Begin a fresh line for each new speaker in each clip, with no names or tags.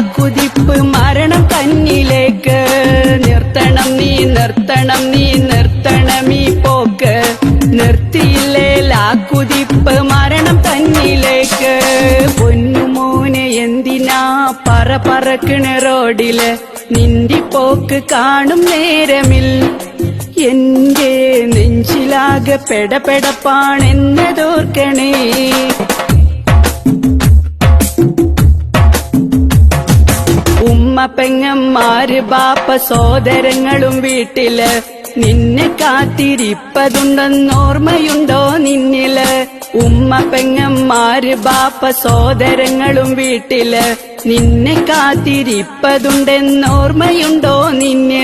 കുതിപ്പ് മരണം കന്നിലേക്ക് നിർത്തണം നീ നിർത്തണം നീ നിർത്തണം ഈ പോക്ക്. നിർത്തിയില്ലേ കുതിപ്പ് മരണം തന്നിലേക്ക് പൊന്നുമോനെ എന്തിനാ പറ പറക്കണ റോഡിൽ? നിന്റെ പോക്ക് കാണും നേരമിൽ. എന്റെ നെഞ്ചിലാകെ പെടപെടപ്പാണെന്നതോർക്കണേ പെങ്ങന്മാര് ബാപ്പ സോദരങ്ങളും വീട്ടിൽ. നിന്നെ കാത്തിരിപ്പതുണ്ടെന്നോർമ്മയുണ്ടോ നിന്നിൽ? ഉമ്മ പെങ്ങന്മാര് ബാപ്പ സോദരങ്ങളും വീട്ടിൽ. നിന്നെ കാത്തിരിപ്പതുണ്ടെന്നോർമ്മയുണ്ടോ നിന്നിൽ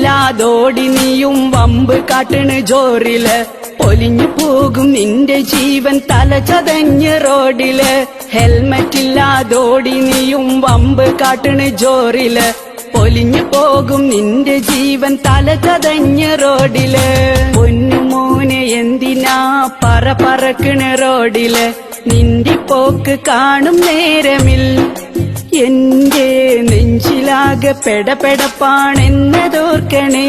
ഇല്ലാതോടി നീയും വമ്പ് കാട്ടണ് ജോറിൽ. പൊലിഞ്ഞു പോകും നിന്റെ ജീവൻ തല ചതഞ്ഞ് റോഡിൽ. ഹെൽമറ്റ് ഇല്ലാതോടി നീയും വമ്പ് കാട്ടണ് ജോറിൽ. പൊലിഞ്ഞു പോകും നിന്റെ ജീവൻ തല ചതഞ്ഞ് റോഡിൽ. പൊന്നുമോനെ എന്തിനാ പറ പറക്കണ റോഡിൽ? നിന്റെ പോക്ക് കാണും നേരമിൽ. എന്റെ നെഞ്ചിലാകെ പെടപെടപ്പാണെന്നതോർക്കണേ.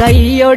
കയ്യോ